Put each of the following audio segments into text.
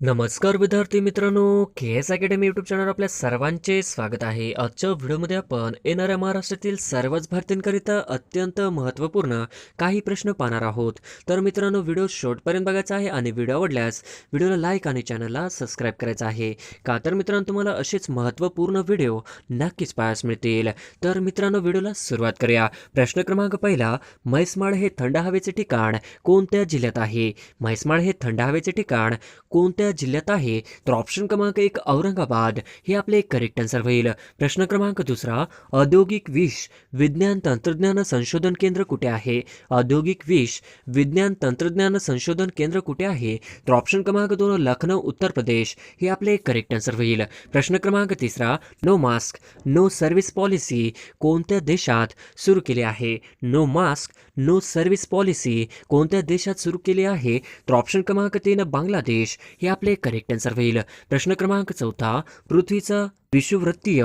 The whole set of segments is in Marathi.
नमस्कार विद्यार्थी मित्रांनो K S academy YouTube channel आपल्या सर्वांचे स्वागत आहे. आजच्या व्हिडिओमध्ये आपण येणाऱ्या महाराष्ट्रातील सर्वच भारतीयांकरिता अत्यंत महत्त्वपूर्ण काही प्रश्न पाहणार आहोत. तर मित्रांनो व्हिडिओ शॉर्टपर्यंत बघायचा आहे आणि व्हिडिओ आवडल्यास व्हिडिओला लाईक आणि चॅनलला सबस्क्राईब करायचं आहे. का तर मित्रांनो तुम्हाला असेच महत्त्वपूर्ण व्हिडिओ नक्कीच पाहायस मिळतील. तर मित्रांनो व्हिडिओला सुरुवात करूया. प्रश्न क्रमांक पहिला म्हैसमाळ हे थंड हवेचे ठिकाण कोणत्या जिल्ह्यात आहे? म्हैसमाळ हे थंड हवेचे ठिकाण कोणत्या जिल्ह्यात आहे. तर ऑप्शन क्रमांक एक, औरंगाबाद. हे आपले करेक्ट आन्सर होईल. प्रश्न क्रमांक दुसरा, औद्योगिक विष, विज्ञान तंत्रज्ञान संशोधन केंद्र कुठे आहे? औद्योगिक विष, विज्ञान तंत्रज्ञान संशोधन केंद्र कुठे आहे? तर ऑप्शन क्रमांक दोन, लखनौ, उत्तर प्रदेश. हे आपले करेक्ट आन्सर होईल. प्रश्न क्रमांक तिसरा no mask no service policy कोणत्या देशात सुरू केली आहे? No mask no service policy कोणत्या देशात सुरू केली आहे? तर ऑप्शन क्रमांक तीन, बांगलादेश. हे आपले करेक्ट आन्सर होईल. प्रश्न क्रमांक चौथा पृथ्वीचा विषुवृत्तीय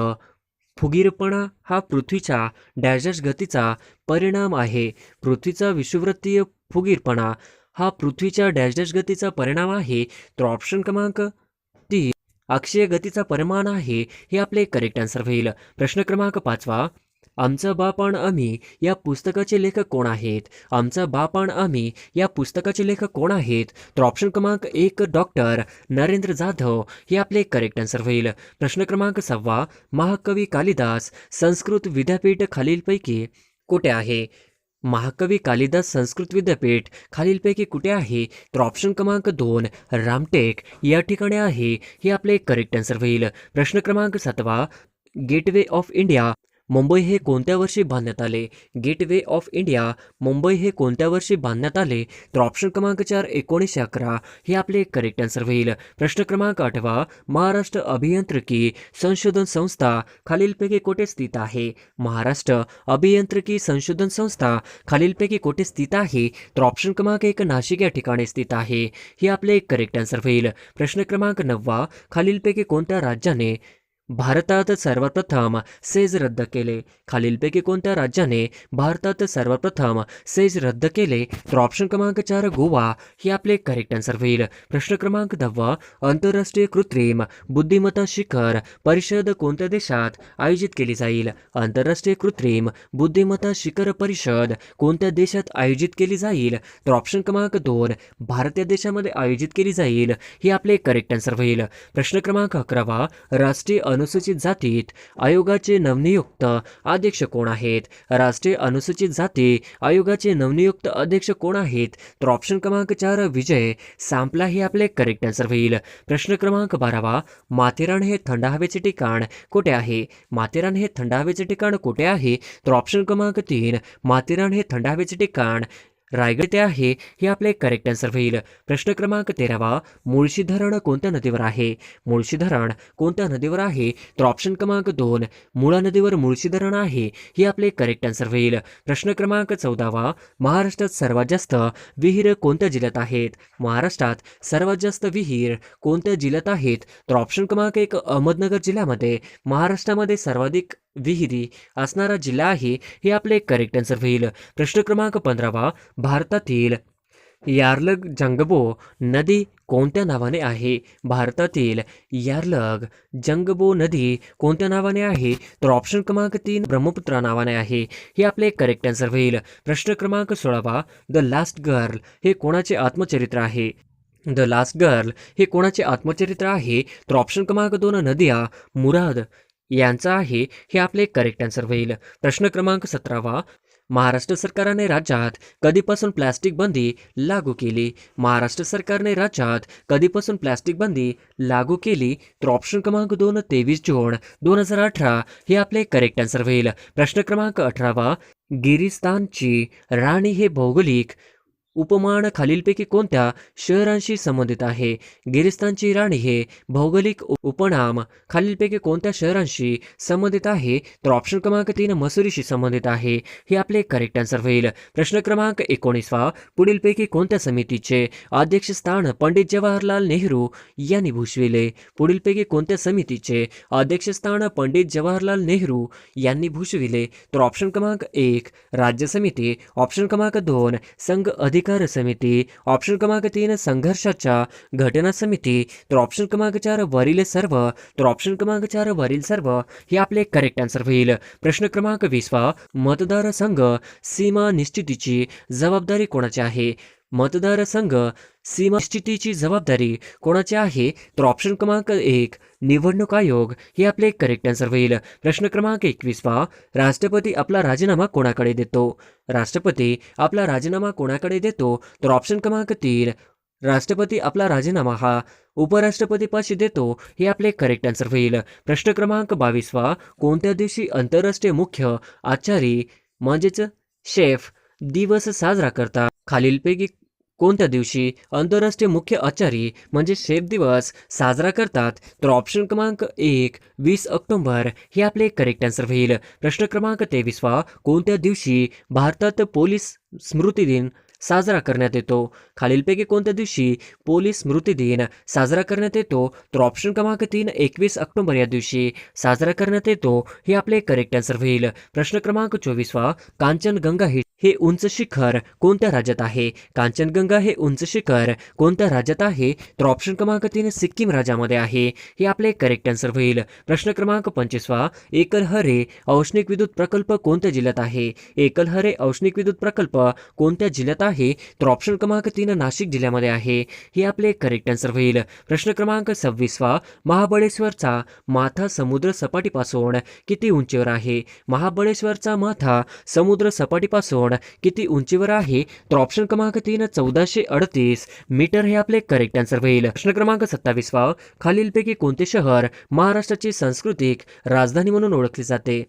फुगीरपणा हा पृथ्वीच्या डॅजस गतीचा परिणाम आहे. पृथ्वीचा विषुवृत्तीय फुगीरपणा हा पृथ्वीच्या डॅशडॅश गतीचा परिणाम आहे. तर ऑप्शन क्रमांक तीन अक्षय गतीचा परिमाण आहे. हे आपले करेक्ट आन्सर होईल. प्रश्न क्रमांक पाचवा आमचा बाप आणि आम्ही या पुस्तकाचे लेखक कोण आहेत? आमचा बाप आणि आम्ही या पुस्तकाचे लेखक कोण आहेत? तर ऑप्शन क्रमांक एक डॉक्टर नरेंद्र जाधव हे आपले करेक्ट आन्सर होईल. प्रश्न क्रमांक सहावा महाकवी कालिदास संस्कृत विद्यापीठ खालीलपैकी कुठे आहे? महाकवी कालिदास संस्कृत विद्यापीठ खालीलपैकी कुठे आहे? तर ऑप्शन क्रमांक दोन रामटेक या ठिकाणी आहे हे आपले करेक्ट आन्सर होईल. प्रश्न क्रमांक सातवा गेटवे ऑफ इंडिया मुंबई हे कोणत्या वर्षी बांधण्यात आले? गेटवे ऑफ इंडिया मुंबई हे कोणत्या वर्षी बांधण्यात आले? तर ऑप्शन क्रमांक चार एकोणीसशे अकरा. हे आपले करेक्ट आन्सर होईल. प्रश्न क्रमांक आठवा महाराष्ट्र अभियांत्रिकी संशोधन संस्था खालीलपैकी कोठे स्थित आहे? महाराष्ट्र अभियांत्रिकी संशोधन संस्था खालीलपैकी कोठे स्थित आहे? तर ऑप्शन क्रमांक एक नाशिक या ठिकाणी स्थित आहे. हे आपले करेक्ट आन्सर होईल. प्रश्न क्रमांक नववा खालीलपैकी कोणत्या राज्याने भारतात सर्वप्रथम सेज रद्द केले. खालीलपैकी कोणत्या राज्याने भारतात सर्वप्रथम सेज रद्द केले? तर ऑप्शन क्रमांक चार गोवा. हे आपले करेक्ट आन्सर होईल. प्रश्न क्रमांक दहावा आंतरराष्ट्रीय कृत्रिम बुद्धिमत्ता शिखर परिषद कोणत्या देशात आयोजित केली जाईल? आंतरराष्ट्रीय कृत्रिम बुद्धिमत्ता शिखर परिषद कोणत्या देशात आयोजित केली जाईल? तर ऑप्शन क्रमांक दोन. भारत या देशामध्ये आयोजित केली जाईल. हे आपले करेक्ट आन्सर होईल. प्रश्न क्रमांक अकरावा. राष्ट्रीय अनुसूचित जातीत आयोगाचे नवनियुक्त अध्यक्ष कोण आहेत? राष्ट्रीय अनुसूचित जाती आयोगाचे नवनियुक्त अध्यक्ष कोण आहेत? तर ऑप्शन क्रमांक चार विजय सांपला हे आपले करेक्ट आन्सर होईल. प्रश्न क्रमांक बारावा माथेरान हे थंड हवेचे ठिकाण कुठे आहे? माथेरान हे थंड हवेचे ठिकाण कुठे आहे? तर ऑप्शन क्रमांक तीन माथेरान हे थंड हवेचे ठिकाण रायगड ते आहे हे आपले करेक्ट आन्सर होईल प्रश्न क्रमांक तेरावा मुळशी धरण कोणत्या नदीवर आहे? मुळशी धरण कोणत्या नदीवर आहे? तर ऑप्शन क्रमांक दोन मुळा नदीवर मुळशी धरण आहे हे आपले करेक्ट आन्सर होईल प्रश्न क्रमांक चौदावा महाराष्ट्रात सर्वात जास्त विहीर कोणत्या जिल्ह्यात आहेत? महाराष्ट्रात सर्वात जास्त विहीर कोणत्या जिल्ह्यात आहेत? तर ऑप्शन क्रमांक एक अहमदनगर जिल्ह्यामध्ये. महाराष्ट्रामध्ये सर्वाधिक विहिरी असणारा जिल्हा आहे हे आपले करेक्ट आन्सर होईल. प्रश्न क्रमांक पंधरावा भारतातील यार्लग जंगबो नदी कोणत्या नावाने आहे? भारतातील यार्लग जंगबो नदी कोणत्या नावाने आहे? तर ऑप्शन क्रमांक तीन ब्रह्मपुत्रा नावाने आहे. हे आपले करेक्ट आन्सर होईल. प्रश्न क्रमांक सोळावा द लास्ट गर्ल हे कोणाचे आत्मचरित्र आहे? द लास्ट गर्ल हे कोणाचे आत्मचरित्र आहे? तर ऑप्शन क्रमांक दोन नदिया मुराद यांचा आहे हे आपले करेक्ट आन्सर होईल. प्रश्न क्रमांक सतरावा. महाराष्ट्र सरकारने राज्यात कधीपासून प्लॅस्टिक बंदी लागू केली? महाराष्ट्र सरकारने राज्यात कधीपासून प्लॅस्टिक बंदी लागू केली? तर ऑप्शन क्रमांक दोन तेवीस जून दोन हजार अठरा हे आपले करेक्ट आन्सर होईल. प्रश्न क्रमांक अठरावा. गिरिस्तानची राणी हे भौगोलिक उपमान खालीलपैकी कोणत्या शहरांशी संबंधित आहे? गिरिस्तानची राणी हे भौगोलिक उपनाम खालीलपैकी कोणत्या शहरांशी संबंधित आहे? तर ऑप्शन क्रमांक तीन मसुरीशी संबंधित आहे. हे आपले करेक्ट आन्सर होईल. प्रश्न क्रमांक एकोणीसवा पुढीलपैकी कोणत्या समितीचे अध्यक्षस्थान पंडित जवाहरलाल नेहरू यांनी भूषविले? पुढीलपैकी कोणत्या समितीचे अध्यक्षस्थान पंडित जवाहरलाल नेहरू यांनी भूषविले? तर ऑप्शन क्रमांक एक राज्य समिती. ऑप्शन क्रमांक दोन संघ अधिक अधिकार समिती ऑप्शन क्रमांक तीन संघर्षाच्या घटना समिती तर ऑप्शन क्रमांक चार वरील सर्व तर ऑप्शन क्रमांक चार वरील सर्व हे आपले करेक्ट आन्सर होईल. प्रश्न क्रमांक वीसवा मतदारसंघ सीमा निश्चितीची जबाबदारी कोणाची आहे? मतदारसंघ सीमा निश्चितीची जबाबदारी कोणाची आहे? तर ऑप्शन क्रमांक एक निवडणूक आयोग. हे आपले करेक्ट आन्सर होईल. प्रश्न क्रमांक एकवीसवा राष्ट्रपती आपला राजीनामा कोणाकडे देतो? राष्ट्रपती आपला राजीनामा कोणाकडे देतो? तर ऑप्शन क्रमांक तीन राष्ट्रपती आपला राजीनामा हा उपराष्ट्रपतीपाशी देतो? हे आपले करेक्ट आन्सर होईल. प्रश्न क्रमांक बावीसवा कोणत्या दिवशी आंतरराष्ट्रीय मुख्य आचारी म्हणजेच शेफ दिवस साजरा करतात? खालीलपैकी कोणत्या दिवशी आंतरराष्ट्रीय मुख्य आचारी म्हणजे शेफ दिवस साजरा करतात तर ऑप्शन क्रमांक एक वीस ऑक्टोंबर हे आपले करेक्ट आन्सर होईल. प्रश्न क्रमांक तेवीसवा कोणत्या दिवशी भारतात पोलीस स्मृती दिन साजरा करण्यात येतो. खालीलपैकी कोणत्या दिवशी पोलीस स्मृती दिन साजरा करण्यात येतो? तर ऑप्शन क्रमांक तीन एकवीस ऑक्टोबर या दिवशी साजरा करण्यात येतो. हे आपले करेक्ट आन्सर होईल. प्रश्न क्रमांक चोवीसवा कांचनगंगा हे हे उंच शिखर कोणत्या राज्यात आहे? कांचनगंगा हे उंच शिखर कोणत्या राज्यात आहे? तर ऑप्शन क्रमांक तीन सिक्कीम राज्यामध्ये आहे. हे आपले करेक्ट आन्सर होईल. प्रश्न क्रमांक पंचवीसवा एकलहरे औष्णिक विद्युत प्रकल्प कोणत्या जिल्ह्यात आहे? एकलहरे औष्णिक विद्युत प्रकल्प कोणत्या जिल्ह्यात आहे तर ऑप्शन क्रमांक तीन नाशिक जिल्ह्यामध्ये आहे. हे आपले करेक्ट आन्सर होईल. प्रश्न क्रमांक सव्वीसवा महाबळेश्वरचा माथा समुद्र सपाटीपासून किती उंचीवर आहे? महाबळेश्वरचा माथा समुद्र सपाटीपासून किती उंचीवर आहे? तर ऑप्शन क्रमांक तीन चौदाशे अडतीस मीटर हे आपले करेक्ट आन्सर होईल. प्रश्न क्रमांक सत्तावीसवा खालीलपैकी कोणते शहर महाराष्ट्राची सांस्कृतिक राजधानी म्हणून ओळखले जाते?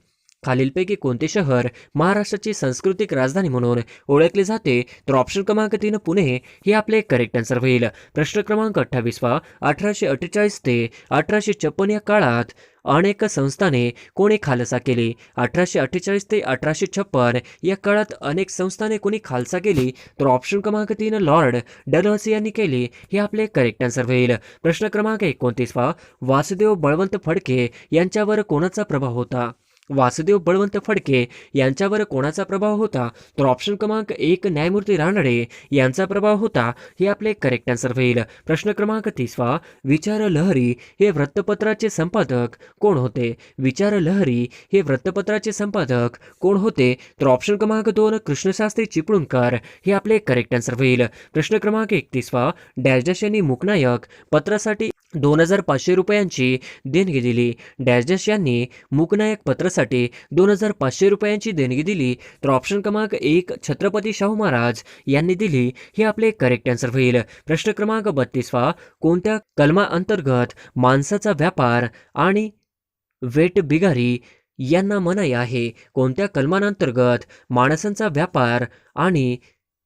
खालीलपैकी कोणते शहर महाराष्ट्राची सांस्कृतिक राजधानी म्हणून ओळखले जाते तर ऑप्शन क्रमांक तीन पुणे हे आपले करेक्ट आन्सर होईल. प्रश्न क्रमांक अठ्ठावीसवा अठराशे अठ्ठेचाळीस ते अठराशे छप्पन या काळात अनेक संस्थाने कोणी खालसा केली? अठराशे अठ्ठेचाळीस ते अठराशे छप्पन या काळात अनेक संस्थाने कोणी खालसा केली? तर ऑप्शन क्रमांक तीन लॉर्ड डलहसी यांनी केली. हे आपले करेक्ट आन्सर होईल. प्रश्न क्रमांक एकोणतीसवा वासुदेव बळवंत फडके यांच्यावर कोणाचा प्रभाव होता? वासुदेव बळवंत फडके यांच्यावर कोणाचा प्रभाव होता? तर ऑप्शन क्रमांक एक न्यायमूर्ती रानडे यांचा प्रभाव होता हे आपले करेक्ट आन्सर होईल. प्रश्न क्रमांक तीसवा विचार लहरी हे वृत्तपत्राचे संपादक कोण होते? विचार लहरी हे वृत्तपत्राचे संपादक कोण होते? तर ऑप्शन क्रमांक दोन कृष्णशास्त्री चिपळूणकर हे आपले करेक्ट आन्सर होईल. प्रश्न क्रमांक एकतीसवा डॅश डॅश यांनी मुकनायक पत्रासाठी दोन हजार पाचशे रुपयांची देणगी दिली. डॅश डॅश यांनी मूकनायक पत्रासाठी दोन हजार पाचशे रुपयांची देणगी दिली. तर ऑप्शन क्रमांक एक छत्रपती शाहू महाराज यांनी दिली. हे आपले करेक्ट आन्सर होईल. प्रश्न क्रमांक बत्तीसवा कोणत्या कलमा अंतर्गत माणसाचा व्यापार आणि वेट बिगारी यांना मनाई आहे? कोणत्या कलमांतर्गत माणसांचा व्यापार आणि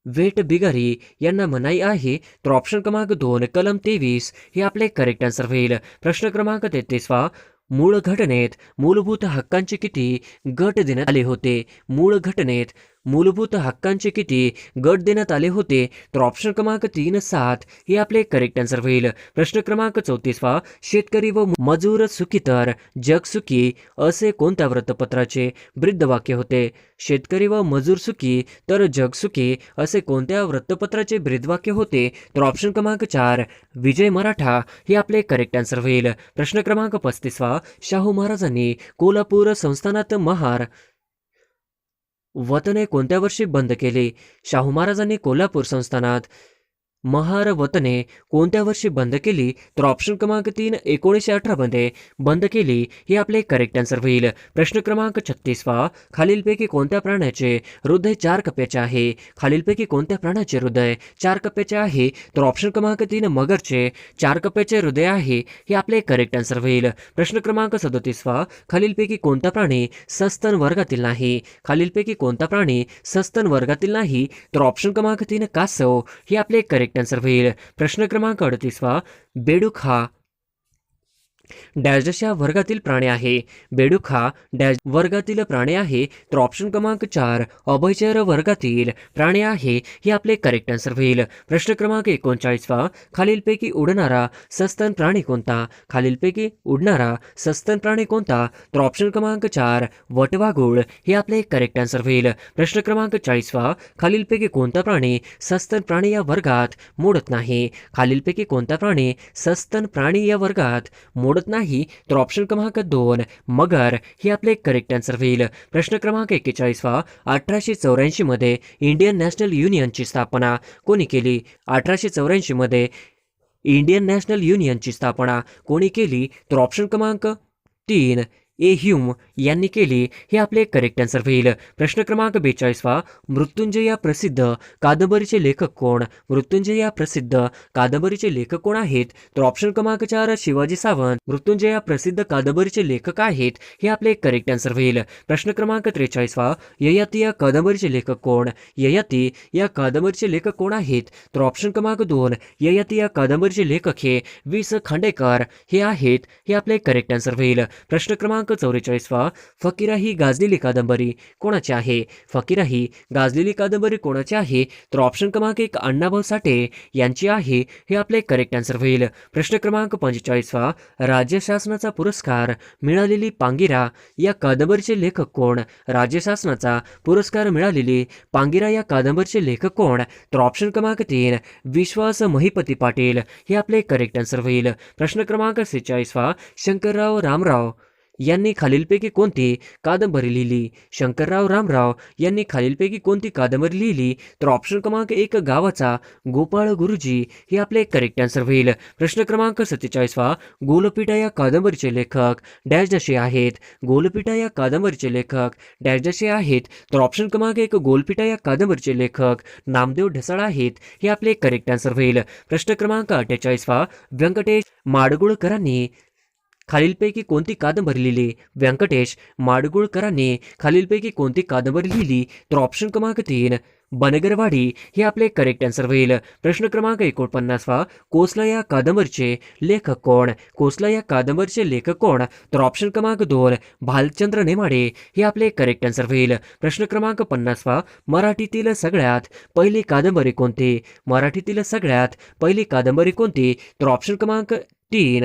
वेट बिगारी यांना मनाई आहे तर ऑप्शन क्रमांक दोन कलम तेवीस हे आपले करेक्ट आन्सर होईल. प्रश्न क्रमांक तेहतीसवा मूळ घटनेत मूलभूत हक्कांचे किती गट देण्यात आले होते? मूळ घटनेत मूलभूत हक्कांचे किती गट देण्यात आले होते तर ऑप्शन क्रमांक तीन सात हे आपले करेक्ट आन्सर होईल. प्रश्न क्रमांक चौतीसवा शेतकरी व मजूर सुखी तर जग सुखी असे कोणत्या वृत्तपत्राचे ब्रिद्धवाक्य होते? शेतकरी व मजूर सुखी तर जग सुखी असे कोणत्या वृत्तपत्राचे ब्रीदवाक्य होते? तर ऑप्शन क्रमांक चार विजय मराठा हे आपले करेक्ट आन्सर होईल. प्रश्न क्रमांक पस्तीसवा शाहू महाराजांनी कोल्हापूर संस्थानात महार वतने कोणत्या वर्षी बंद केले? शाहू महाराजांनी कोल्हापूर संस्थानात महारवतने कोणत्या वर्षी बंद केली तर ऑप्शन क्रमांक तीन एकोणीसशे अठरामध्ये बंद केली हे आपले करेक्ट आन्सर होईल. प्रश्न क्रमांक छत्तीसवा खालीलपैकी कोणत्या प्राण्याचे हृदय चार कप्प्याचे आहे? खालीलपैकी कोणत्या प्राण्याचे हृदय चार कप्प्याचे आहे? तर ऑप्शन क्रमांक तीन मगरचे चार कप्प्याचे हृदय आहे हे आपले करेक्ट आन्सर होईल. प्रश्न क्रमांक सदोतीसवा खालीलपैकी कोणता प्राणी सस्तन वर्गातील नाही? खालीलपैकी कोणता प्राणी सस्तन वर्गातील नाही? तर ऑप्शन क्रमांक तीन कासव हे आपले करेक्ट आन्सर होईल प्रश्न क्रमांक अडतीसवा बेडूक हा डॅश या वर्गातील प्राणी आहे. बेडूक हा डॅश वर्गातील प्राणी आहे. तर ऑप्शन क्रमांक चार अभयचर वर्गातील प्राणी आहे. हे आपले करेक्ट आन्सर होईल. प्रश्न क्रमांक एकोणचाळीसवा खालीलपैकी उडणारा सस्तन प्राणी कोणता? खालीलपैकी उडणारा सस्तन प्राणी कोणता? तर ऑप्शन क्रमांक चार वटवाघूळ. हे आपले करेक्ट आन्सर होईल. प्रश्न क्रमांक चाळीसवा खालीलपैकी कोणता प्राणी सस्तन प्राणी या वर्गात मोडत नाही? खालीलपैकी कोणता प्राणी सस्तन प्राणी या वर्गात मोडत नाही तर ऑप्शन क्रमांक दोन मगर हे आपले करेक्ट आन्सर होईल. प्रश्न क्रमांक एक्केचाळीसवा अठराशे चौऱ्याऐंशीमध्ये इंडियन नॅशनल युनियनची स्थापना कोणी केली? अठराशे चौऱ्याऐंशीमध्ये इंडियन नॅशनल युनियनची स्थापना कोणी केली? तर ऑप्शन क्रमांक तीन ए ह्यूम यांनी केली हे आपले करेक्ट आन्सर होईल प्रश्न क्रमांक बेचाळीसवा मृत्युंजय या प्रसिद्ध कादंबरीचे लेखक कोण? मृत्युंजय या प्रसिद्ध कादंबरीचे लेखक कोण आहेत? तर ऑप्शन क्रमांक चार शिवाजी सावंत. मृत्युंजय या प्रसिद्ध कादंबरीचे लेखक आहेत हे आपले करेक्ट आन्सर होईल प्रश्न क्रमांक त्रेचाळीसवा ययाती या कादंबरीचे लेखक कोण? ययाती या कादंबरीचे लेखक कोण आहेत? तर ऑप्शन क्रमांक दोन ययाती या कादंबरीचे लेखक हे वी स खांडेकर हे आहेत हे आपले करेक्ट आन्सर होईल प्रश्न क्रमांक चौवेचाळीसवा फकीरा ही गाजलेली कादंबरी कोणाची आहे? फकीरा ही गाजलेली कादंबरी कोणाची आहे? तर ऑप्शन क्रमांक एक अण्णाभाऊ साठे यांची आहे. हे आपले करेक्ट आन्सर होईल. प्रश्न क्रमांक पंचेचाळीसवा राज्य शासनाचा पुरस्कार मिळालेली पांगिरा या कादंबरीचे लेखक कोण? राज्य शासनाचा पुरस्कार मिळालेली पांगिरा या कादंबरीचे लेखक कोण? तर ऑप्शन क्रमांक तीन विश्वास महिपती पाटील. हे आपले करेक्ट आन्सर होईल. प्रश्न क्रमांक सेहेचाळीसवा शंकरराव रामराव यांनी खालीलपैकी कोणती कादंबरी लिहिली? शंकरराव रामराव यांनी खालीलपैकी कोणती कादंबरी लिहिली? तर ऑप्शन क्रमांक एक गावाचा गोपाळ गुरुजी हे आपले करेक्ट आन्सर होईल. प्रश्न क्रमांक सत्तेचाळीसवा गोलपीठा या कादंबरीचे लेखक डॅश जसे आहेत. गोलपीठा या कादंबरीचे लेखक डॅश जसे आहेत. तर ऑप्शन क्रमांक एक गोलपीठा या कादंबरीचे लेखक नामदेव ढसाळ आहेत. हे आपले करेक्ट आन्सर होईल. प्रश्न क्रमांक अठ्ठेचाळीसवा व्यंकटेश माडगुळकरांनी खालीलपैकी कोणती कादंबरी लिहिली? व्यंकटेश माडगुळकरांनी खालीलपैकी कोणती कादंबरी लिहिली? तर ऑप्शन क्रमांक तीन बनगरवाडी हे आपले करेक्ट आन्सर होईल. प्रश्न क्रमांक एकोणपन्नासवा कोसला या कादंबरीचे लेखक कोण? कोसला या कादंबरीचे लेखक कोण? तर ऑप्शन क्रमांक दोन भालचंद्र नेमाडे हे आपले करेक्ट आन्सर होईल. प्रश्न क्रमांक पन्नासवा मराठीतील सगळ्यात पहिली कादंबरी कोणती? मराठीतील सगळ्यात पहिली कादंबरी कोणती? तर ऑप्शन क्रमांक तीन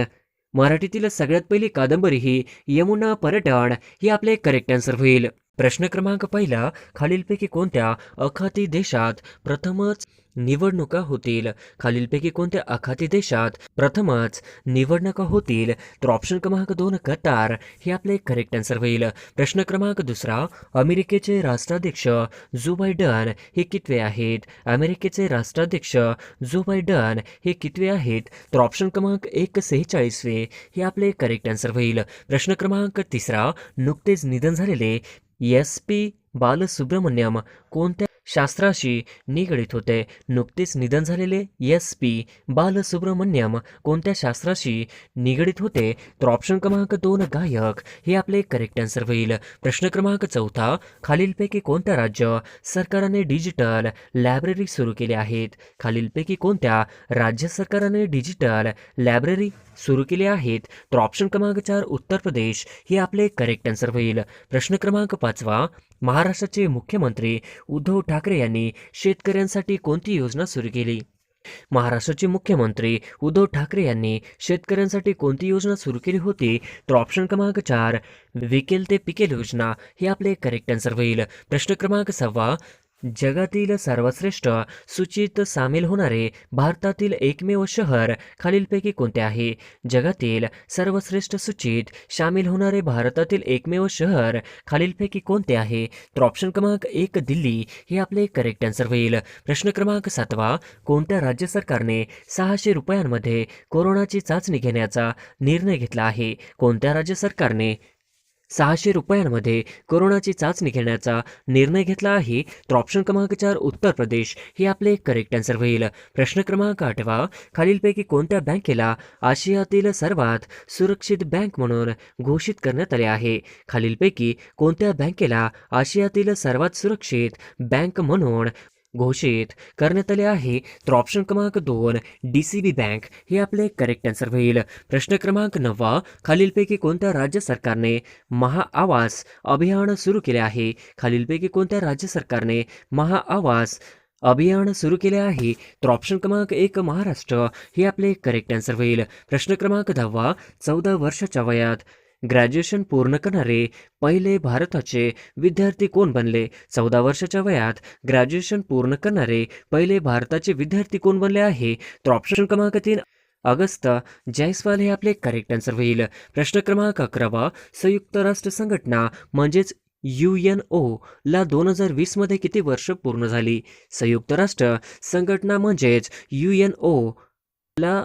मराठीतील सगळ्यात पहिली कादंबरी ही यमुना पर्यटन ही आपले करेक्ट आन्सर होईल. प्रश्न क्रमांक पहिला खालीलपैकी कोणत्या अखाती देशात प्रथमच निवडणुका होतील. खालीलपैकी कोणत्या अखाती देशात प्रथमच निवडणुका होतील? तर ऑप्शन क्रमांक दोन कतार. हे आपले करेक्ट आन्सर होईल. प्रश्न क्रमांक दुसरा अमेरिकेचे राष्ट्राध्यक्ष जो बायडन हे कितवे आहेत? अमेरिकेचे राष्ट्राध्यक्ष जो बायडन हे कितवे आहेत? तर ऑप्शन क्रमांक एक सेहेचाळीसवे. हे आपले करेक्ट आन्सर होईल. प्रश्न क्रमांक तिसरा नुकतेच निधन झालेले एस पी बालसुब्रमण्यम कोणत्या शास्त्राशी निगडीत होते. नुकतेच निधन झालेले एस पी बालसुब्रमण्यम कोणत्या शास्त्राशी निगडीत होते? तर ऑप्शन क्रमांक दोन गायक. हे आपले करेक्ट आन्सर होईल. प्रश्न क्रमांक चौथा. खालीलपैकी कोणत्या राज्य सरकारने डिजिटल लायब्ररी सुरू केले आहेत? खालीलपैकी कोणत्या राज्य सरकारने डिजिटल लायब्ररी सुरू केले आहेत? तर ऑप्शन क्रमांक चार उत्तर प्रदेश. हे आपले करेक्ट आन्सर होईल. प्रश्न क्रमांक पाचवा. महाराष्ट्राचे मुख्यमंत्री उद्धव ठाकरे यांनी शेतकऱ्यांसाठी कोणती योजना सुरू केली? महाराष्ट्राचे मुख्यमंत्री उद्धव ठाकरे यांनी शेतकऱ्यांसाठी कोणती योजना सुरू केली होती? तर ऑप्शन क्रमांक चार विकेल ते पिकेल योजना हे आपले करेक्ट आन्सर होईल. प्रश्न क्रमांक सव्वा जगातील सर्वश्रेष्ठ सूचीत सामील होणारे भारतातील एकमेव शहर खालीलपैकी कोणते आहे? जगातील सर्वश्रेष्ठ सूचीत सामील होणारे भारतातील एकमेव शहर खालीलपैकी कोणते आहे? तर ऑप्शन क्रमांक एक दिल्ली हे आपले करेक्ट आन्सर होईल. प्रश्न क्रमांक सातवा कोणत्या राज्य सरकारने सहाशे रुपयांमध्ये कोरोनाची चाचणी घेण्याचा निर्णय घेतला आहे? कोणत्या राज्य सरकारने सहाशे रुपयांमध्ये कोरोनाची चाचणी घेण्याचा निर्णय घेतला आहे. तर ऑप्शन क्रमांक चार उत्तर प्रदेश. हे आपले करेक्ट आन्सर होईल. प्रश्न क्रमांक आठवा. खालीलपैकी कोणत्या बँकेला आशियातील सर्वात सुरक्षित बँक म्हणून घोषित करण्यात आले आहे? खालीलपैकी कोणत्या बँकेला आशियातील सर्वात सुरक्षित बँक म्हणून घोषित करण्यात आले आहे. तर ऑप्शन क्रमांक दोन डी सी बी बँक हे आपले करेक्ट आन्सर होईल. प्रश्न क्रमांक नववा खालीलपैकी कोणत्या राज्य सरकारने महाआवास अभियान सुरू केले आहे? खालीलपैकी कोणत्या राज्य सरकारने महाआवास अभियान सुरू केले आहे? तर ऑप्शन क्रमांक एक महाराष्ट्र हे आपले करेक्ट आन्सर होईल. प्रश्न क्रमांक दहावा चौदा वर्षाच्या वयात ग्रॅज्युएशन पूर्ण करणारे पहिले भारताचे विद्यार्थी कोण बनले? चौदा वर्षाच्या वयात ग्रॅज्युएशन पूर्ण करणारे पहिले भारताचे विद्यार्थी कोण बनले आहे? तर ऑप्शन क्रमांक तीन अगस्त जयस्वाल हे आपले करेक्ट आन्सर होईल. प्रश्न क्रमांक अकरावा संयुक्त राष्ट्र संघटना म्हणजेच यू एन ओ ला दोन हजार वीसमध्ये किती वर्ष पूर्ण झाली? संयुक्त राष्ट्र संघटना म्हणजेच यू एन ओ ला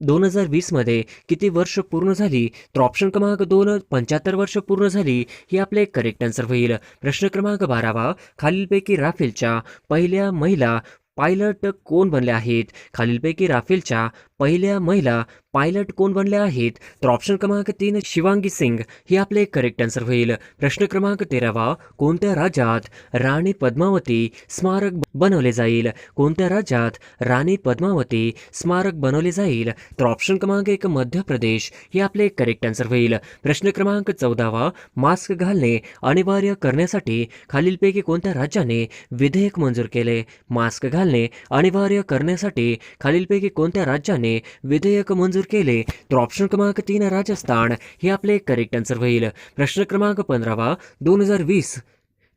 दोन हजार वीसमध्ये किती वर्ष पूर्ण झाली? तर ऑप्शन क्रमांक दोन पंच्याहत्तर वर्ष पूर्ण झाली ही आपले करेक्ट आन्सर होईल. प्रश्न क्रमांक बारावा खालीलपैकी राफेलच्या पहिल्या महिला पायलट कोण बनल्या आहेत? खालीलपैकी राफेलच्या पहिल्या महिला पायलट कोण बनल्या आहेत? तर ऑप्शन क्रमांक तीन शिवांगी सिंग. हे आपले करेक्ट आन्सर होईल. प्रश्न क्रमांक तेरावा. कोणत्या राज्यात राणी पद्मावती स्मारक बनवले जाईल? कोणत्या राज्यात राणी पद्मावती स्मारक बनवले जाईल? तर ऑप्शन क्रमांक एक मध्य प्रदेश. हे आपले करेक्ट आन्सर होईल. प्रश्न क्रमांक चौदावा. मास्क घालणे अनिवार्य करण्यासाठी खालीलपैकी कोणत्या राज्याने विधेयक मंजूर केले? मास्क घालणे अनिवार्य करण्यासाठी खालीलपैकी कोणत्या राज्याने विधेयक मंजूर केले. तर ऑप्शन क्रमांक तीन राजस्थान हे आपले करेक्ट आन्सर होईल. प्रश्न क्रमांक पंधरावा दोन हजार वीस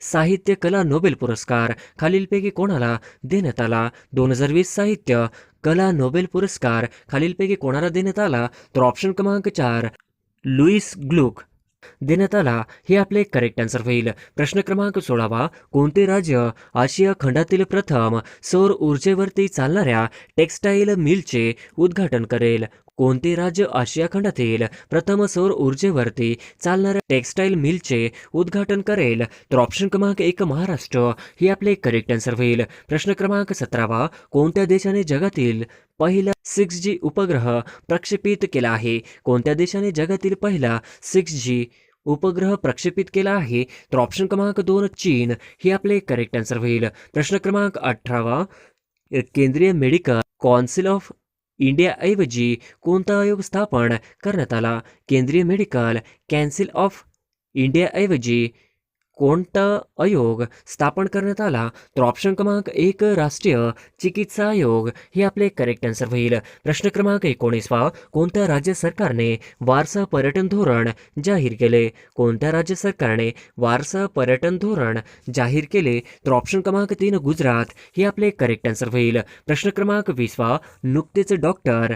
साहित्य कला नोबेल पुरस्कार खालीलपैकी कोणाला देण्यात आला? दोन हजार वीस साहित्य कला नोबेल पुरस्कार खालीलपैकी कोणाला देण्यात आला? तर ऑप्शन क्रमांक चार लुईस ग्लुक. देण्यात आला हे आपले करेक्ट आन्सर होईल. प्रश्न क्रमांक सोळावा कोणते राज्य आशिया खंडातील प्रथम सौर ऊर्जेवरती चालणाऱ्या टेक्स्टाईल मिलचे उद्घाटन करेल? कोणते राज्य आशिया खंडातील प्रथम सौर ऊर्जेवरती चालणाऱ्या टेक्स्टाईल मिलचे उद्घाटन करेल? तर ऑप्शन क्रमांक एक महाराष्ट्र. हे आपले करेक्ट आन्सर होईल. प्रश्न क्रमांक सतरावा. कोणत्या देशाने जगातील पहिला सिक्स जी उपग्रह प्रक्षेपित केला आहे? कोणत्या देशाने जगातील पहिला सिक्स जी उपग्रह प्रक्षेपित केला आहे? तर ऑप्शन क्रमांक दोन चीन. हे आपले करेक्ट आन्सर होईल. प्रश्न क्रमांक अठरावा. केंद्रीय मेडिकल कौन्सिल ऑफ इंडियाऐवजी कोणता आयोग स्थापन करण्यात आला? केंद्रीय मेडिकल कॅन्सिल ऑफ इंडियाऐवजी कोणता आयोग स्थापन करण्यात आला? तर ऑप्शन क्रमांक एक राष्ट्रीय चिकित्सा आयोग. हे आपले करेक्ट आन्सर होईल. प्रश्न क्रमांक एकोणीसवा. कोणत्या राज्य सरकारने वारसा पर्यटन धोरण जाहीर केले? कोणत्या राज्य सरकारने वारसा पर्यटन धोरण जाहीर केले? तर ऑप्शन क्रमांक तीन गुजरात. हे आपले करेक्ट आन्सर होईल. प्रश्न क्रमांक वीसवा. नुकतेच डॉक्टर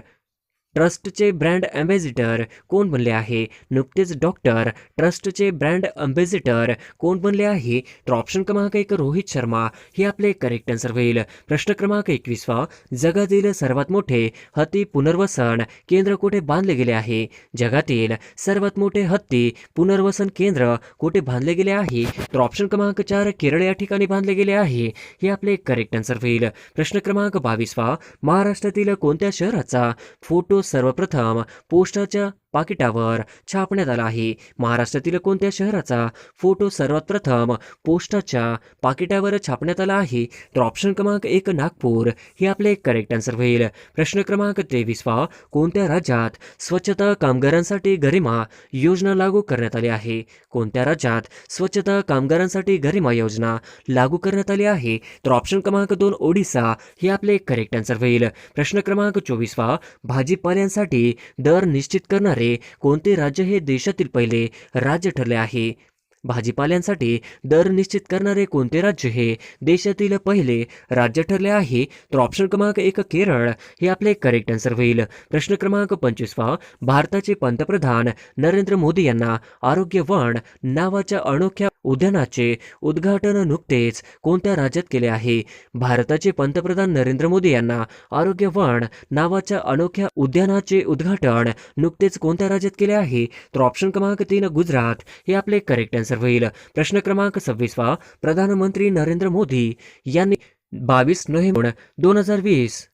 ट्रस्टचे ब्रँड अँबॅसिडर कोण बनले आहे? नुकतेच डॉक्टर ट्रस्टचे ब्रँड अँबॅसिडर कोण बनले आहे? तर ऑप्शन क्रमांक एक रोहित शर्मा हे आपले करेक्ट आन्सर होईल. प्रश्न क्रमांक एकवीसवा जगातील सर्वात मोठे हत्ती पुनर्वसन केंद्र कुठे बांधले गेले आहे? जगातील सर्वात मोठे हत्ती पुनर्वसन केंद्र कुठे बांधले गेले आहे? तर ऑप्शन क्रमांक चार केरळ या ठिकाणी बांधले गेले आहे हे आपले करेक्ट आन्सर होईल. प्रश्न क्रमांक बावीसवा महाराष्ट्रातील कोणत्या शहराचा फोटो सर्वप्रथम पोस्टाच्या पाकिटावर छापण्यात आला आहे. महाराष्ट्रातील कोणत्या शहराचा फोटो सर्वात प्रथम पोस्टाच्या पाकिटावर छापण्यात आला आहे. तर ऑप्शन क्रमांक एक नागपूर. हे आपले करेक्ट आन्सर होईल. प्रश्न क्रमांक तेवीसवा कोणत्या राज्यात स्वच्छता कामगारांसाठी गरिमा योजना लागू करण्यात आली आहे? कोणत्या राज्यात स्वच्छता कामगारांसाठी गरिमा योजना लागू करण्यात आली आहे? तर ऑप्शन क्रमांक दोन ओडिसा. हे आपले करेक्ट आन्सर होईल. प्रश्न क्रमांक चोवीसवा भाजीपाल्यांसाठी दर निश्चित करणारे कोणते राज्य हे देशातील पहिले राज्य ठरले आहे? भाजीपाल्यांसाठी दर निश्चित करणारे कोणते राज्य हे देशातील पहिले राज्य ठरले आहे? तर ऑप्शन क्रमांक एक केरळ. हे आपले करेक्ट आन्सर होईल. प्रश्न क्रमांक पंचवीसवा. भारताचे पंतप्रधान नरेंद्र मोदी यांना आरोग्य वन नावाच्या अनोख्या उद्यानाचे उद्घाटन नुकतेच कोणत्या राज्यात केले आहे? भारताचे पंतप्रधान नरेंद्र मोदी यांना आरोग्यवन नावाच्या अनोख्या उद्यानाचे उद्घाटन नुकतेच कोणत्या राज्यात केले आहे? तर ऑप्शन क्रमांक तीन गुजरात. हे आपले करेक्ट आन्सर होईल. प्रश्न क्रमांक सव्वीसवा प्रधानमंत्री नरेंद्र मोदी यांनी बावीस नोव्हेंबर दोन हजार वीस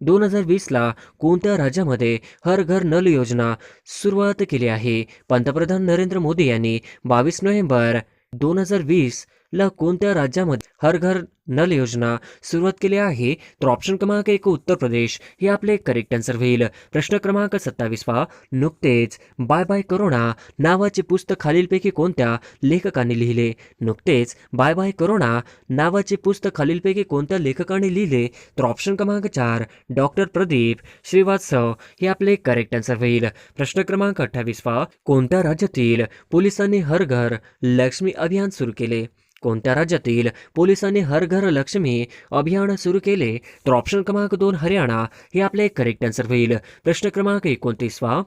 दोन हजार वीसला कोणत्या राज्यामध्ये हर घर नल योजना सुरुवात केली आहे? पंतप्रधान नरेंद्र मोदी यांनी बावीस नोव्हेंबर दोन हजार वीस ला कोणत्या राज्यामध्ये हर घर नल योजना सुरुवात केली आहे? तर ऑप्शन क्रमांक एक उत्तर प्रदेश. हे आपले करेक्ट आन्सर होईल. प्रश्न क्रमांक सत्तावीसवा. नुकतेच बाय बाय करोना नावाचे पुस्तक खालीलपैकी कोणत्या लेखकाने लिहिले? नुकतेच बाय बाय करोना नावाचे पुस्तक खालीलपैकी कोणत्या लेखकाने लिहिले? तर ऑप्शन क्रमांक चार डॉक्टर प्रदीप श्रीवास्तव. हे आपले करेक्ट आन्सर होईल. प्रश्न क्रमांक अठ्ठावीसवा. कोणत्या राज्यातील पोलिसांनी हर घर लक्ष्मी अभियान सुरू केले? कोणत्या राज्यातील पोलिसांनी हर घर लक्ष्मी अभियान सुरू केले? तर ऑप्शन क्रमांक दोन हरियाणा. हे आपले करेक्ट आन्सर होईल. प्रश्न क्रमांक एकोणतीसवा.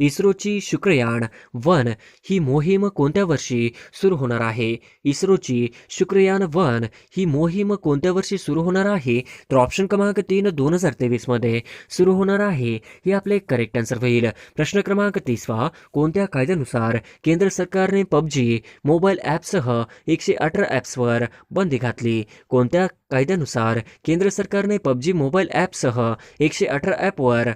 इस्रोची शुक्रयान वन ही मोहीम कोणत्या वर्षी सुरू होणार आहे? इस्रोची शुक्रयान वन ही मोहीम कोणत्या वर्षी सुरू होणार आहे? तर ऑप्शन क्रमांक तीन दोन हजार तेवीसमध्ये सुरू होणार आहे. हे आपले करेक्ट आन्सर होईल. प्रश्न क्रमांक तीसवा कोणत्या कायद्यानुसार केंद्र सरकारने पबजी मोबाईल ॲपसह एकशे अठरा ॲप्सवर बंदी घातली? कोणत्या कायद्यानुसार केंद्र सरकारने पबजी मोबाईल ॲपसह एकशे अठरा ॲपवर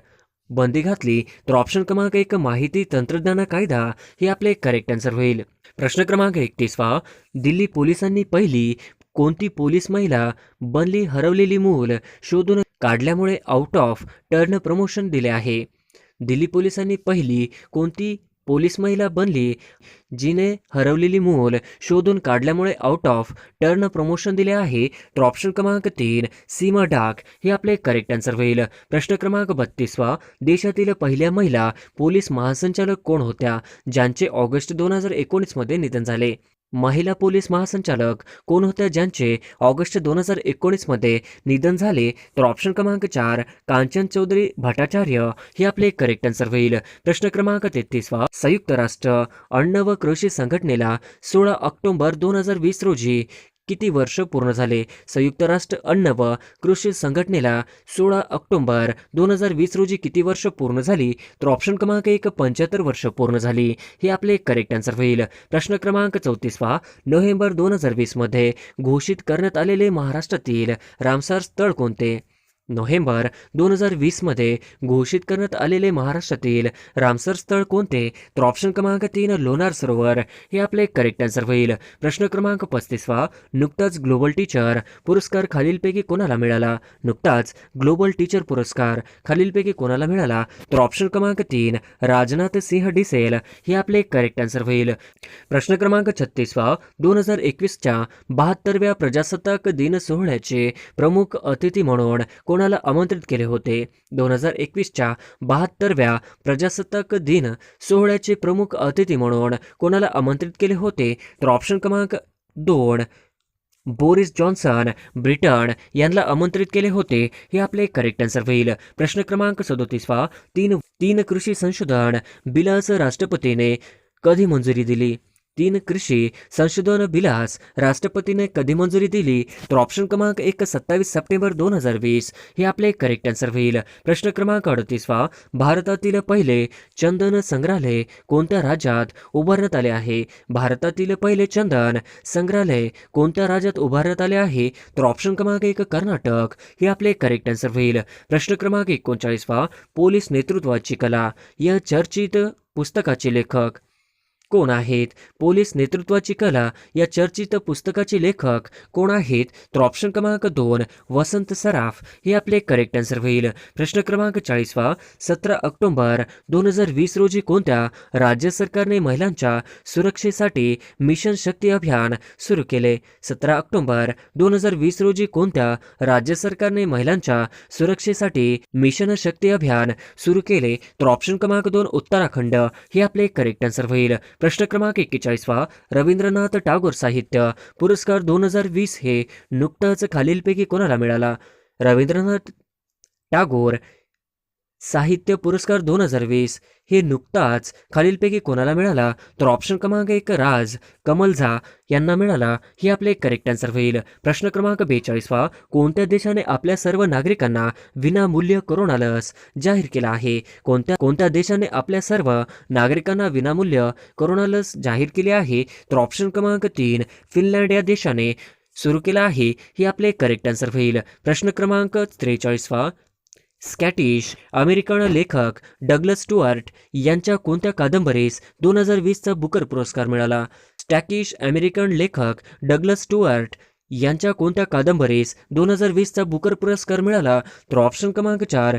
बंदी घातली तर ऑप्शन क्रमांक एक माहिती तंत्रज्ञान कायदा हे आपले करेक्ट आन्सर होईल. प्रश्न क्रमांक एकतीसवा दिल्ली पोलिसांनी पहिली कोणती पोलीस महिला बनली हरवलेली मूल शोधून काढल्यामुळे आउट ऑफ टर्न प्रमोशन दिले आहे. दिल्ली पोलिसांनी पहिली कोणती पोलीस महिला बनली जिने हरवलेली मूल शोधून काढल्यामुळे आउट ऑफ टर्न प्रमोशन दिले आहे. तर ऑप्शन क्रमांक तीन सीमा डाक. हे आपले करेक्ट आन्सर होईल. प्रश्न क्रमांक बत्तीसवा देशातील पहिल्या महिला पोलीस महासंचालक कोण होत्या ज्यांचे ऑगस्ट दोन हजार एकोणीसमध्ये निधन झाले? महिला पोलीस महासंचालक कोण होत्या ज्यांचे ऑगस्ट दोन हजार एकोणीसमध्ये निधन झाले? तर ऑप्शन क्रमांक चार कांचन चौधरी भट्टाचार्य. हे आपले करेक्ट आन्सर होईल. प्रश्न क्रमांक तेहतीसवा संयुक्त राष्ट्र अन्न व कृषी संघटनेला सोळा ऑक्टोबर दोन हजार वीस रोजी किती वर्ष पूर्ण झाले? संयुक्त राष्ट्र अन्न व कृषी संघटनेला सोळा ऑक्टोबर दोन हजार वीस रोजी किती वर्ष पूर्ण झाली? तर ऑप्शन क्रमांक एक पंच्याहत्तर वर्ष पूर्ण झाली. हे आपले करेक्ट आन्सर होईल. प्रश्न क्रमांक चौतीसवा नोव्हेंबर दोन हजार वीसमध्ये घोषित करण्यात आलेले महाराष्ट्रातील रामसार स्थळ कोणते? नोव्हेंबर दोन हजार वीसमध्ये घोषित करण्यात आलेले महाराष्ट्रातील रामसर स्थळ कोणते? तर ऑप्शन क्रमांक तीन लोणार सरोवर. हे आपले करेक्ट आन्सर होईल. प्रश्न क्रमांक पस्तीसवा नुकताच ग्लोबल टीचर पुरस्कार खालीलपैकी कोणाला मिळाला? नुकताच ग्लोबल टीचर पुरस्कार खालीलपैकी कोणाला मिळाला? तर ऑप्शन क्रमांक तीन राजनाथ सिंह डिसेल. हे आपले करेक्ट आन्सर होईल. प्रश्न क्रमांक छत्तीसवा दोन हजार एकवीसच्या बहात्तरव्या प्रजासत्ताक दिन सोहळ्याचे प्रमुख अतिथी म्हणून कोणाला आमंत्रित केले होते? दोन हजार एकवीसच्या बहात्तरव्या प्रजासत्ताक दिन सोहळ्याचे प्रमुख अतिथी म्हणून कोणाला आमंत्रित केले होते? तर ऑप्शन क्रमांक दोन बोरिस जॉन्सन ब्रिटन यांना आमंत्रित केले होते. हे आपले करेक्ट आन्सर होईल. प्रश्न क्रमांक सदोतीसवा तीन तीन कृषी संशोधन बिलास राष्ट्रपतीने कधी मंजुरी दिली? तीन कृषी संशोधन बिलास राष्ट्रपतीने कधी मंजुरी दिली? तर ऑप्शन क्रमांक एक सत्तावीस सप्टेंबर दोन हजार वीस. हे आपले करेक्ट आन्सर होईल. प्रश्न क्रमांक अडतीसवा. भारतातील पहिले चंदन संग्रहालय कोणत्या राज्यात उभारण्यात आले आहे? भारतातील पहिले चंदन संग्रहालय कोणत्या राज्यात उभारण्यात आले आहे? तर ऑप्शन क्रमांक एक कर्नाटक. हे आपले करेक्ट आन्सर होईल. प्रश्न क्रमांक एकोणचाळीसवा. पोलीस नेतृत्वाची कला. या चर्चित पुस्तकाचे लेखक कोण आहेत? पोलीस नेतृत्वाची कला या चर्चित पुस्तकाचे लेखक कोण आहेत? तर ऑप्शन क्रमांक दोन वसंत सराफ. हे आपले करेक्ट आन्सर होईल. प्रश्न क्रमांक चाळीसवा सतरा ऑक्टोबर दोन हजार वीस रोजी कोणत्या राज्य सरकारने महिलांच्या सुरक्षेसाठी मिशन शक्ती अभियान सुरू केले? सतरा ऑक्टोबर दोन हजार वीस रोजी कोणत्या राज्य सरकारने महिलांच्या सुरक्षेसाठी मिशन शक्ती अभियान सुरू केले? तर ऑप्शन क्रमांक दोन उत्तराखंड. हे आपले करेक्ट आन्सर होईल. प्रश्न क्रमांक एक्केचाळीसवा रवींद्रनाथ टागोर साहित्य पुरस्कार दोन हजार वीस हे नुकताच खालीलपैकी कोणाला मिळाला? रवींद्रनाथ टागोर साहित्य पुरस्कार दोन हजार वीस हे नुकताच खालीलपैकी कोणाला मिळाला? तर ऑप्शन क्रमांक एक राज कमल झा यांना मिळाला. हे आपले करेक्ट आन्सर होईल. प्रश्न क्रमांक बेचाळीसवा कोणत्या देशाने आपल्या सर्व नागरिकांना विनामूल्य कोरोना लस जाहीर केला आहे? कोणत्या कोणत्या देशाने आपल्या सर्व नागरिकांना विनामूल्य कोरोना लस जाहीर केली आहे? तर ऑप्शन क्रमांक तीन फिनलँड या देशाने सुरू केला आहे. हे आपले करेक्ट आन्सर होईल. प्रश्न क्रमांक त्रेचाळीसवा स्कॅटिश अमेरिकन लेखक डगलस स्टुअर्ट यांच्या कोणत्या कादंबरीस दोन हजार वीसचा बुकर पुरस्कार मिळाला? स्टॅकिश अमेरिकन लेखक डगलस स्टुअर्ट यांच्या कोणत्या कादंबरीस दोन हजार वीसचा बुकर पुरस्कार मिळाला? तर ऑप्शन क्रमांक चार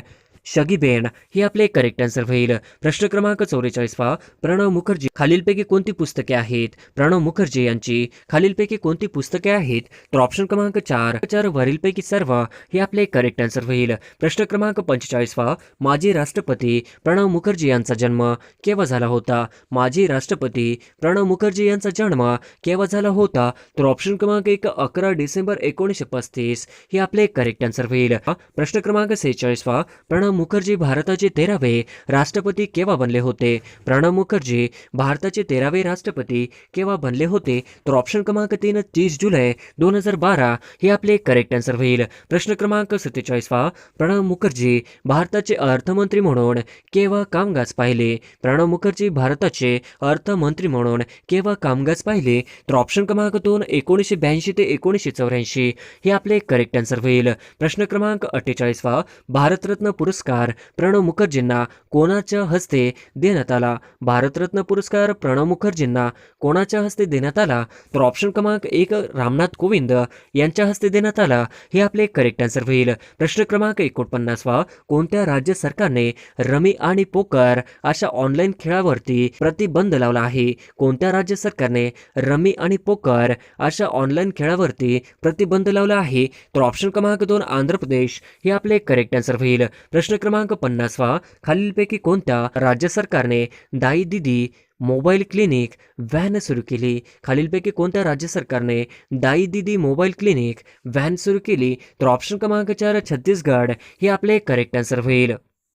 शगीबेन हे आपले करेक्ट आन्सर होईल प्रश्न क्रमांक चौवेचाळीसवा प्रणव मुखर्जी खालीलपैकी कोणती पुस्तके आहेत? प्रणव मुखर्जी यांची खालीलपैकी कोणती पुस्तके आहेत? तर ऑप्शन क्रमांक चार चार वरीलपैकी सर्व हे आपले करेक्ट आन्सर होईल प्रश्न क्रमांक पंचेचाळीसवा माजी राष्ट्रपती प्रणव मुखर्जी यांचा जन्म केव्हा झाला होता? माजी राष्ट्रपती प्रणव मुखर्जी यांचा जन्म केव्हा झाला होता? तर ऑप्शन क्रमांक एक अकरा डिसेंबर एकोणीसशे पस्तीस हे आपले करेक्ट आन्सर होईल प्रश्न क्रमांक सेहेचाळीस सेहेचाळीसवा प्रणव मुखर्जी भारताचे तेरावे राष्ट्रपती केव्हा बनले होते? प्रणव मुखर्जी भारताचे तेरावे राष्ट्रपती केव्हा बनले होते? तर ऑप्शन क्रमांक तीन तीस जुलै दोन हजार बारा हे आपले करेक्ट आन्सर होईल. प्रश्न क्रमांक सत्तेचाळीसवा प्रणव मुखर्जी भारताचे अर्थमंत्री म्हणून केव्हा कामगाज पाहिले? प्रणव मुखर्जी भारताचे अर्थमंत्री म्हणून केव्हा कामगाज पाहिले? तर ऑप्शन क्रमांक दोन एकोणीसशे ब्याऐंशी ते एकोणीसशे चौऱ्याऐंशी हे आपले करेक्ट आन्सर होईल. प्रश्न क्रमांक अठ्ठेचाळीसवा भारतरत्न पुरस्कार पुरस्कार प्रणव मुखर्जींना कोणाच्या हस्ते देण्यात आला? भारतरत्न पुरस्कार प्रणव मुखर्जींना कोणाच्या हस्ते देण्यात आला? तर ऑप्शन क्रमांक एक रामनाथ कोविंद यांच्या हस्ते देण्यात आला. हे आपले करेक्ट आन्सर होईल. प्रश्न क्रमांक एकोणपन्नासवा कोणत्या राज्य सरकारने रमी आणि पोकर अशा ऑनलाईन खेळावरती प्रतिबंध लावला आहे? कोणत्या राज्य सरकारने रमी आणि पोकर अशा ऑनलाईन खेळावरती प्रतिबंध लावला आहे? तर ऑप्शन क्रमांक दोन आंध्र प्रदेश. हे आपले करेक्ट आन्सर होईल. प्रश्न प्रश्न क्रमांक पन्नासवा खालीलपैकी कोणत्या राज्य सरकारने दाई दिदी मोबाईल क्लिनिक व्हॅन सुरू केली? खालीलपैकी कोणत्या राज्य सरकारने दाई दिदी मोबाईल क्लिनिक व्हॅन सुरू केली? तर ऑप्शन क्रमांक चार छत्तीसगड. हे आपले करेक्ट आन्सर होईल.